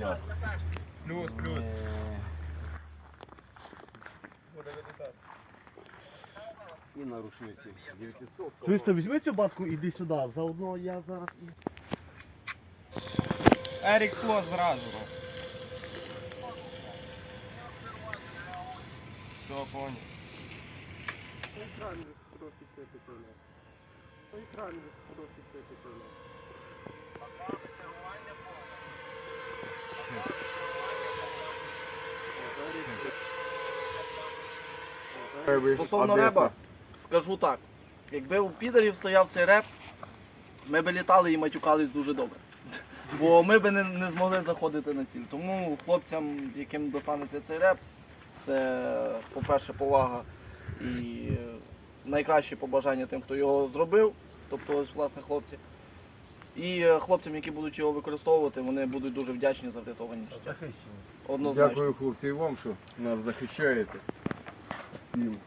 50. Плюс, плюс. І на рушниці 900. Чуєш, то візьми цю батку, іди сюди. Заодно я зараз і. Ерік Слот зразу. Все, понял. Екран трохи сипеться у нас. Екран трохи сипеться у нас. Стосовно реба, скажу так. Якби у підерів стояв цей реп, ми б літали і матюкались дуже добре. Бо ми б не, не змогли заходити на ціль. Тому хлопцям, яким достанеться цей реп, це, по-перше, повага і найкраще побажання тим, хто його зробив, тобто ось, власне хлопці. І е, хлопцям, які будуть його використовувати, вони будуть дуже вдячні за врятовані життя. Однозначно. Дякую хлопці і вам, що нас захищаєте. Всім